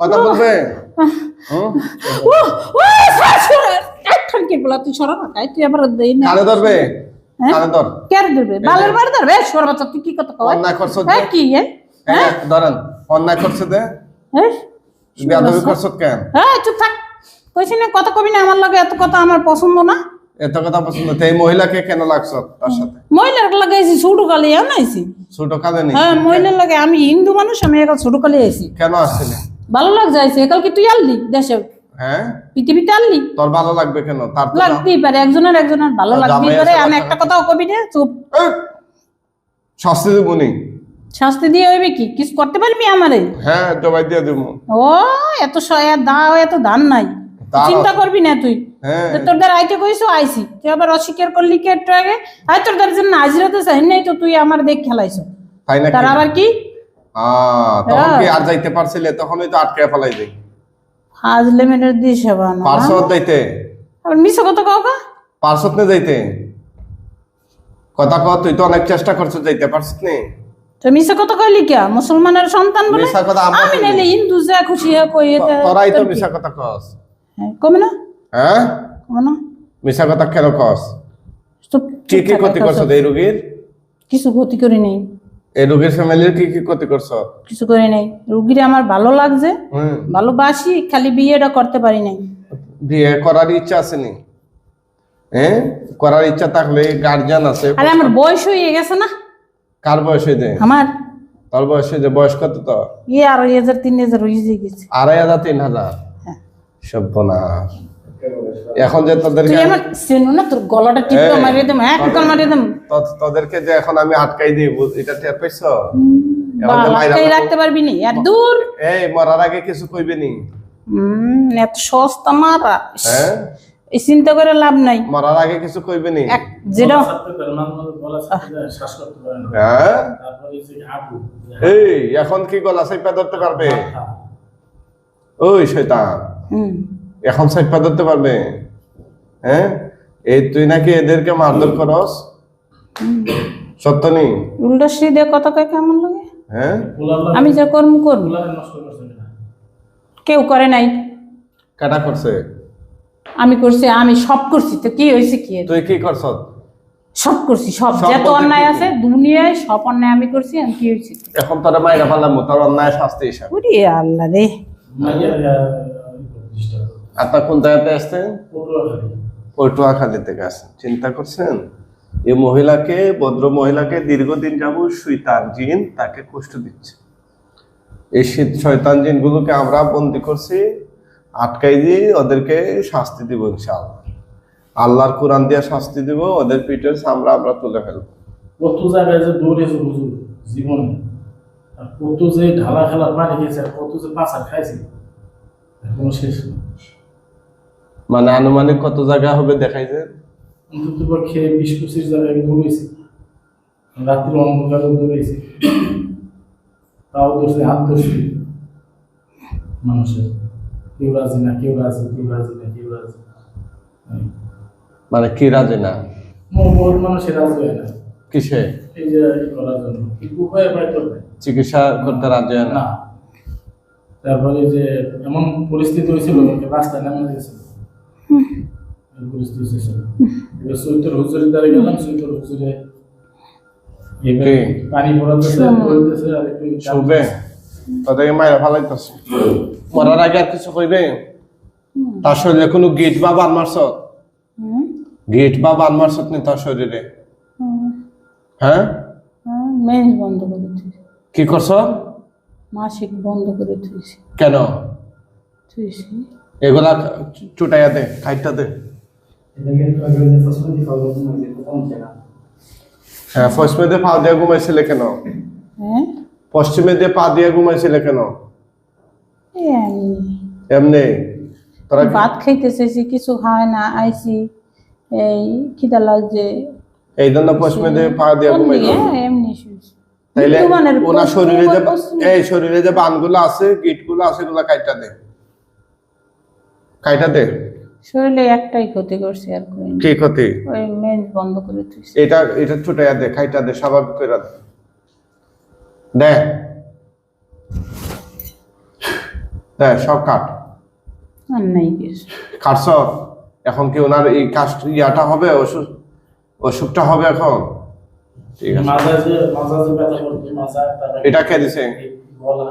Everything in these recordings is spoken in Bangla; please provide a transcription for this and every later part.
কথা বলবে? ও, ও, বলা, তুই সরা না, তাই তুই আবার দেই না। ধরবে? হ্যাঁ? ধর। ধরবে? বালের বাড়ি ধরবে? শুয়োর বাচ্চা, তুই কি কথা কয়? অন্যায় করছ। হ্যাঁ, কি, এ? এই যে, ধরেন অন্যায় করছে দে হ্যাঁ? বেয়াদবি করছ কেন? হ্যাঁ চুপ থাক। কইছি না কথা কবি না আমার লাগে এত কথা আমার পছন্দ না। এত কথা পছন্দ? তো এই মহিলাকে কেন লাগছো তার সাথে? মহিলার লাগাইছি ছোট কালে আনাইছি ছোট হ্যাঁ মহিলার লাগে আমি হিন্দু মানুষ আমি একাল ছোট কালে আইছি। কেন আসছিলে? ভালো লাগ যাইছে একাল কি তুই আনলি দেশে? হ্যাঁ? পৃথিবীতে আনলি? তোর ভালো লাগবে কেন? তার লাগতেই পারে একজনের একজনের ভালো আর লাগতেই পারে আমি একটা কথাও কবি না চুপ। শাস্তি দিব নি। শাস্তি দিয়ে হইবে কি? কিছু করতে পারবি আমারে? হ্যাঁ জবাই দিয়ে দিব। ও এত সয়া দা এত দান নাই। চিন্তা করবি না তুই। হ্যাঁ। তোর দ্বারা আইতে কইছো আইছি। তুই আবার অস্বীকার করলি কে একটু আগে? আই তোর দ্বারা জন্য হাজিরাতে চাই নাই তো তুই আমার দেখ খেলাইছো। তার আবার কি? তখন কি হ্যাঁ। আর যাইতে পারছিলে? তখনই তো আটকে ফেলাই দেই। হাজলে মেনের দিয়ে সেবা না। পার্শ্বত যাইতে? আবার মিশো কত কাউ কা নে যাইতে? কথা তুই তো অনেক চেষ্টা করছ যাইতে পারছিস নি। তো মিশো কত কইলি কিয়া? মুসলমানের সন্তান বলে? মিশা কথা আমি। নাইলে হিন্দু যা খুশি হয়ে কই তোরাই তো? মিশা কথা কস। হ্যাঁ, কমে না। হ্যাঁ? কমে না। মিশা কথা কেন কস? থাক, ক্ষতি করছ এই রোগীর? কিছু ক্ষতি করি নাই এই রোগীর ফ্যামিলির কি কি ক্ষতি করছ? কিছু করি নাই। রুগীরে আমার ভালো লাগছে ভালোবাসি খালি বিয়েটা করতে পারি নাই। বিয়ে করার ইচ্ছা আছে নি? হ্যাঁ করার ইচ্ছা থাকলে গার্জিয়ান আছে। আরে আমার বয়স হয়ে গেছে না। কার বয়স হয়ে যায়? আমার। তোর বয়স হয়ে যায়। বয়স কত তো? ইয়ে আড়াই হাজার তিন হাজার হয়ে গেছে। আড়াই হাজার তিন হাজার? হ্যাঁ। সব্যনাশ এখন যে তোদেরকে না তোর গলাটা টিপে মারিয়ে দেম এক কল মারিয়ে দেম তো- তোদেরকে যে এখন আমি আটকাই দিই এটা টের পাইছো? এখন বাল যে মাইরা আটকাই রাখতে পারবি নি আর দূর। এই মরার আগে কিছু কইবে নি? এত সস্তা মারা। হ্যাঁ? এই চিন্তা করে লাভ নাই। মরার আগে কিছু কইবে নি? যেটা। হ্যাঁ? তারপরে এই যে হাঁটু, এই এখন কি গলা সাইপা ধরতে পারবে? ওই শয়তান। হুম। এখন সাইপা ধরতে পারবে? হ্যাঁ? এই তুই নাকি এদেরকে মারধর করস? সত্য নেই উল্টা দিয়ে কথা কয় কেমন লাগে? হ্যাঁ? আমি যা কর্ম করব। কেউ করে নাই। কাটা করছে? আমি করছি আমি সব করছি। তো কি হয়েছে কি? তুই কি করছ? সব করছি সব। যত অন্যায় আছে দুনিয়ায় সব অন্যায় আমি করছি আমি কি হয়েছে? এখন তোরা মাইরা ফেলাম তোর অন্যায় শাস্তি হিসাবে। ওরে আল্লাহ রে। আপনার কোন জায়গাতে আসছেন পটুয়াখালী। থেকে আসছেন চিন্তা করছেন? এই মহিলাকে ভদ্র মহিলাকে দীর্ঘদিন যাবৎ শৈতান জিন তাকে কষ্ট দিচ্ছে। এই শীত শয়তান জিনগুলোকে আমরা বন্দি করছি আটকাই দিয়ে ওদেরকে শাস্তি দিব ইনশাআল্লাহ। আল্লাহর কোরআন দিয়ে শাস্তি দিব ওদের পিঠের সামরা আমরা তুলে ফেলব। কত জায়গায় যে দৌড়েছে হুজুর জীবনে আর কত যে ঢালা খেলা পানি খেয়েছে আর কত যে পাচার খাইছে এখনও শেষ নেই মানে আনুমানিক কত জায়গা হবে দেখাই যে? বিশ পঁচিশ জায়গায় দৌড়েছে রাত্রি অন্ধকারে দৌড়েছে তাও ধরছে হাত ধরছে। মানুষের। কেউ রাজি না কেউ রাজি কেউ রাজি না কেউ রাজি মানে কি রাজি না? মানুষের রাজি হয় না। কিসে? এই যে করার জন্য। উপায় চিকিৎসা করতে রাজি হয় না? না। তারপরে যে এমন পরিস্থিতি হয়েছিল রাস্তায় নামে গেছিল এই পরিস্থিতি হয়েছিল এবার সৈতর হুজুরের দ্বারা গেলাম সৈতর হুজুরে পানি পড়াতেছে পড়তেছে আর একটু শুনবে তাদেরকে মায়েরা ফালাইতেছে। মরার আগে আর কিছু কইবে? তার শরীরে কোনো গিট বা বান মারছ? গিট বা বান মারছ নি তার শরীরে? হ্যাঁ? বন্ধ করে কি করছ? মাসিক বন্ধ করে থুইছি কেন? থুইছি এগুলা চুটাইয়া দে খাইটা দে। হ্যাঁ পশ্চিমে দিয়ে পা দিয়ে ঘুমাইছিলে কেন? হ্যাঁ? পশ্চিমে দিয়ে পা দিয়ে ঘুমাইছিলে কেন? এমনি? তোরা ভাত খাইতে চাইছি কিছু খাওয়ায় না আইছি। এই খিদা লাগছে। এই জন্য পশ্চিমে দিয়ে পা দিয়ে এমনি তাইলে ওনার শরীরে যে এই শরীরে যে বানগুলো আছে গিট গিটগুলো আছে এগুলো কাইটা দে। কাইটা দে। শরীরে একটাই ক্ষতি করছি আর কি ক্ষতি? ওই মেন বন্ধ করে এটা এটা ছুটে দে খাইটা দে স্বাভাবিক করে দে। দে। দে সব কাট। আর নাই কিছু। কাটছ? এখন কি ওনার এই কাস্ট ইয়াটা হবে অসুখ অসুখটা হবে এখন? ঠিক আছে। ব্যথা করছে এটা কে দিছে? গলা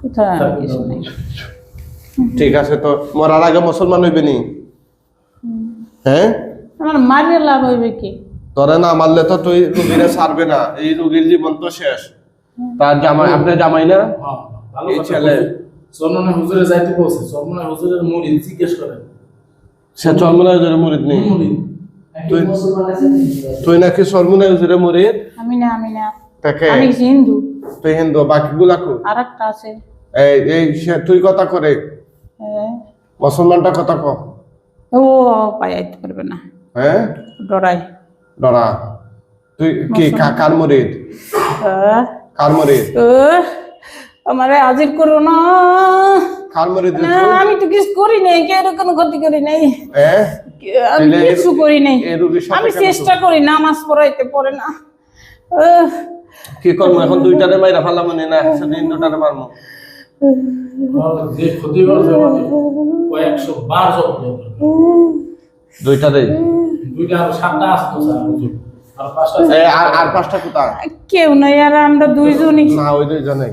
কোথায় কিছু নাই। ঠিক আছে তো মরার আগে মুসলমান হইবে নি? হ্যাঁ? আমার মারিয়ে লাভ হইবে কি? তোরে না মারলে তো তুই রুগীরে ছাড়বে না এই রুগীর জীবন তো শেষ। তার জামাই আপনি জামাই না? হ্যাঁ ভালো এই কথা ছেলে। সরমনা হুজুরে যাইতে বলছে সরমনা হুজুরের মুড়ি জিজ্ঞেস করেন। সে চলমনা হুজুরে মুরিদ নেই তুই তুই নাকি চলমনা হুজুরে মুরিদ আমি না আমি না। তাকে? আমি হিন্দু। তুই হিন্দু বাকিগুলা কো আর একটা আছে। এই এই সে- তুই কথা করে। মুসলমানটা কথা ক ও পাইতে পারবে না। হ্যাঁ? ডরাই ডরা তুই কি কার মুরিদ? হ্যাঁ। কার মুরিদ? ও, আমারে হাজির করো না। কার মুরিদ আমি তো কিছু করি নাই কেউ কোনো ক্ষতি করি নাই। হ্যাঁ আমি কিছু করি নাই। আমি চেষ্টা করি নামাজ পড়াইতে পড়ে না। কি করব এখন দুইটারে মাইরা ফেলাম না সেদিন দুটারে মারবো দুইটা আর সাতটা আসতো স্যার। আর আর আর পাঁচটা কোথায়? কেউ নাই আর আমরা দুইজনই। না ওই দুইজনে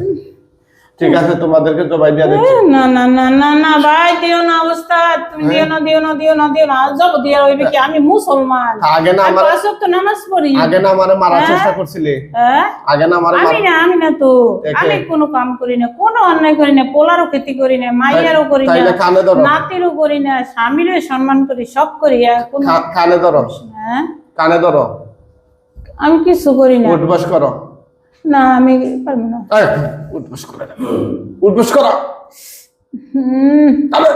ঠিক আছে তোমাদেরকে জবাই দিয়ে দিচ্ছি। না না না না না ভাই দিও না অবস্থা তুমি দিও না দিও না দিও না দিও না যাব দিয়া হইবে কি? আমি মুসলমান। আগে না আমার পাঁচ ওয়াক্ত নামাজ পড়ি। আগে না আমারে মারার হ্যাঁ? চেষ্টা করছিলে? হ্যাঁ? আগে না আমারে আমি না আমি না তো। আমি কোনো কাম করি না কোনো অন্যায় করি না পোলারও ক্ষতি করি না মাইয়ারও করি না তাইলে কানে ধরো। নাতিরও করি না স্বামীরও সম্মান করি সব করি আর কোনো কানে ধরো। হ্যাঁ? কানে ধরো। আমি কিছু করি না। উঠবাস করো। না আমি পারব না। উঠবাস করো উঠবাস করো। হুম। কানে।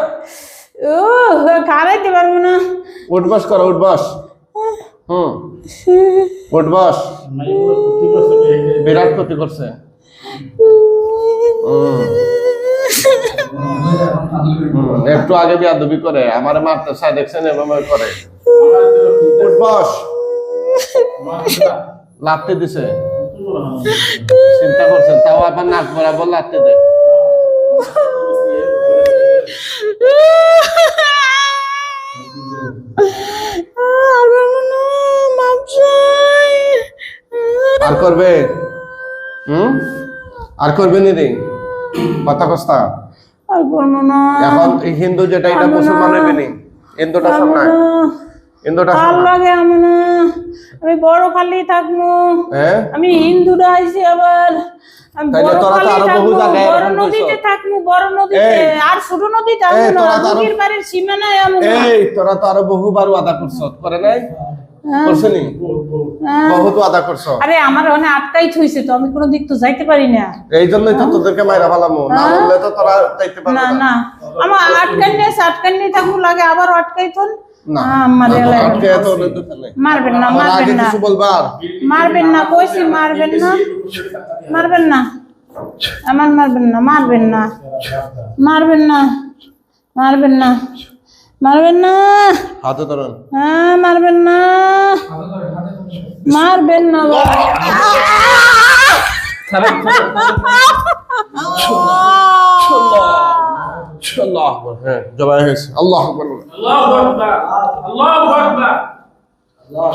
ও পারব না। উঠবাস করো উঠবাস। হুম। উঠবাস। মাইগুলো ক্ষতি করছে। এই- বিরাট ক্ষতি করছে একটু আগে বিয়াদবি করে আমার মারতে চাই দেখছেন এভাবে করে। উঠবাস। লাত্তি দিছে? চিন্তা করছেন তাও আবার নাক বরাবর লাত্তি দেয় আর করবে? হুম? আর করবে নি রে? কথা কস্তা আর করব না। এখন হিন্দু যেটা এটা পারব না। মুসলমান হইবে নি। হিন্দুটা পারব সামনে না। ভালো লাগে আমি বড় খালি থাকব। হ্যাঁ আমি হিন্দুরা আইছি আবার। থাকব। নদীতে। থাকব বড় নদীতে। আর ছোট নদীতে এই, আমু না। তোরা তো আরো- নদীর বাড়ির সীমানায় আমু এই তোরা তো আরও বহুবার ওয়াদা করছ। করে নাই? হ্যাঁ, করছনি হ্যাঁ। বহুত ওয়াদা করছ। আরে আমার ওখানে আটকাই থইছে তো। আমি কোনো দিক তো যাইতে পারি না। এই জন্যই তো তোদেরকে মাইরা না হ্যাঁ? বললে তো তোরা যাইতে পারবে না আমার আটকাই নিয়ে থাকুন লাগে আবার আটকাই থন। না। মারবেন না মারবেন না। মারবেন না কইছি মারবেন না। মারবেন না। আমার মারবেন না মারবেন না। মারবেন না মারবেন না। মারবেন না। হাতে ধরেন। হ্যাঁ মারবেন না। মারবেন না আল্লাহ আকবার। হ্যাঁ আল্লাহ। আল্লাহু আকবার। আল্লাহু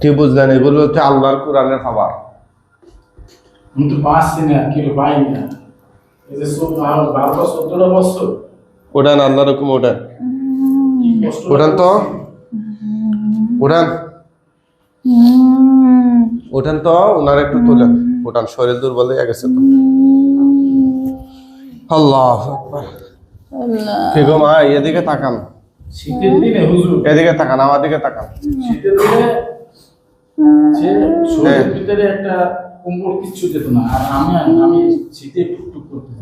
কি বুঝলেন? এগুলো হচ্ছে আল্লাহর কোরআনের খাবার। আমি তো পাচ্ছি না কিলো পাই না। এই যে সব আর বারোটা সতেরো বছর। উঠান আল্লাহর হুকুম উঠান কি কষ্ট উঠান তো হুম, তো ওনার একটু তুলেন। উঠান শরীর দুর্বল হয়ে গেছে তো। আল্লাহ আকবার। আল্লাহ। কি গো মা এদিকে তাকান। শীতের দিনে হুজুর। এদিকে তাকান আমার দিকে তাকান। শীতের দিনে যে শরীরের ভিতরে একটা কম্বল কিচ্ছু যেত না। আর আমি আমি শীতে টুকটুক করতে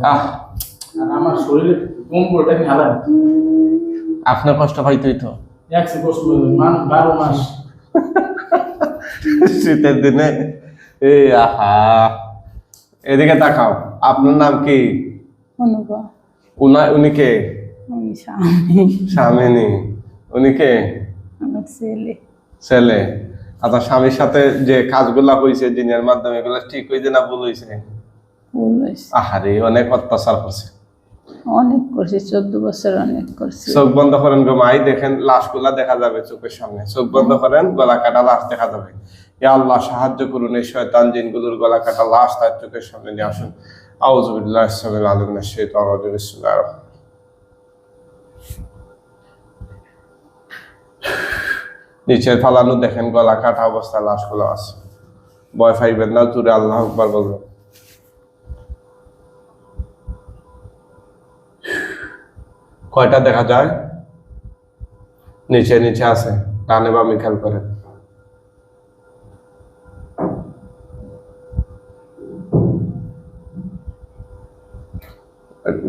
আর আমার শরীরে কম্বলটা খেলা আপনার কষ্ট পাইতই তো। একশো কষ্ট করে মান বারো মাস। শীতের দিনে। এই আহা। এদিকে তাকাও। আপনার নাম কি? অনুভব। উনা উনি কে? আমি স্বামী। স্বামিনী। উনি কে? আমার ছেলে। ছেলে। স্বামীর সাথে যে কাজগুলা হয়েছে দিনের মাধ্যমে এগুলো ঠিক হয়েছে না ভুল হয়েছে ভুল হয়েছে আহারে অনেক অত্যাচার করছে। অনেক করছি চোদ্দ বছর অনেক করছি। চোখ বন্ধ করেন গো মাই দেখেন লাশগুলা দেখা যাবে চোখের সামনে। চোখ বন্ধ করেন গলা কাটা লাশ দেখা যাবে। ইয়া আল্লাহ সাহায্য করুন এই শয়তান জিনগুলোর গলা কাটা লাশ তার চোখের সামনে নিয়ে আসুন। আউযুবিল্লাহ ইসলামিল আলম শাইতান রাজিম বিসমিল্লাহির রহমানির রহিম। নিচে ফালানো দেখেন, গলা কাটা অবস্থায় লাশগুলো আছে। ভয় পাইবেন না, জুড়ে আল্লাহ আকবার বলবেন কয়টা দেখা যায়? নিচে নিচে আছে। ডানে বামে খেয়াল করেন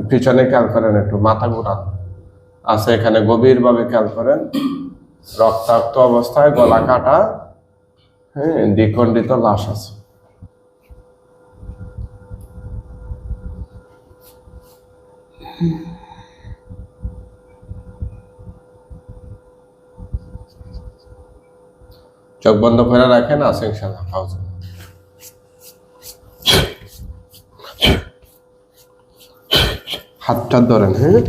পিছনে খেয়াল করেন একটু, মাথা ঘুরান। আছে এখানে গভীরভাবে খেয়াল করেন। রক্তাক্ত অবস্থায় গলা কাটা হ্যাঁ দ্বিখণ্ডিত লাশ আছে। চোখ বন্ধ করে রাখেন আছে ইনশাল্লাহ হাউস হাতটা ধরেন হ্যাঁ?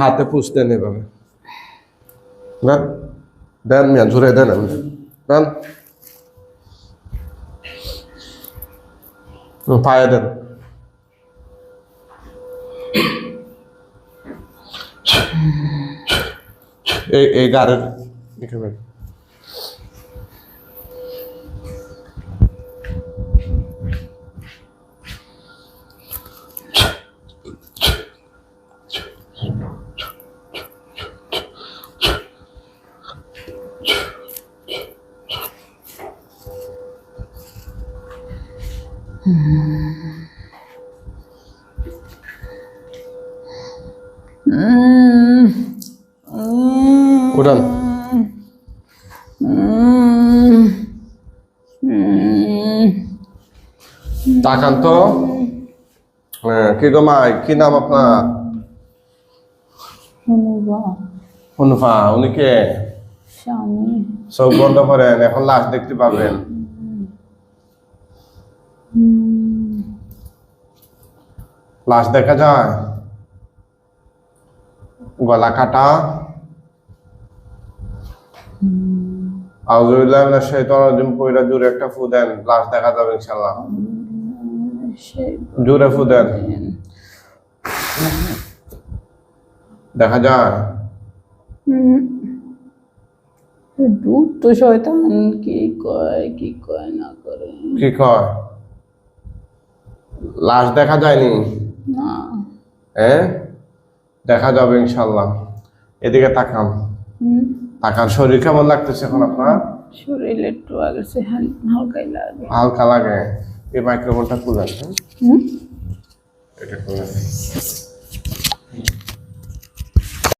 হাতে পুষ দেন এভাবে। দেন দেন মিয়া ঝুরে দেন আমি দেন পায়ে দেন। এই এই গাড়ির এখানে উম, উম, তাকান তো। হ্যাঁ, কি গো মাই কি নাম আপনার? অনুফা উনি কে? চোখ বন্ধ করেন এখন লাশ দেখতে পাবেন লাশ দেখা যায়? গলা কাটা। আউজুবিল্লাহ মিনাশ শাইতানির রাজিম কইরা জোরে একটা ফু দেন লাশ দেখা যাবে ইনশাআল্লাহ। জোরে ফু দেন। দেখা যায়। উম, দুটো শয়তান কি কয় কি কয় না করে। কি কয়? লাশ দেখা যায়নি? না। হ্যাঁ দেখা যাবে ইনশাল্লাহ এদিকে তাকান। হুম, টাকার শরীর কেমন লাগতেছে এখন আপনার? শরীর একটু আগে হালকাই লাগে। হালকা লাগে। এই মাইক্রোফোনটা খুলে আসবেন এটা খুলে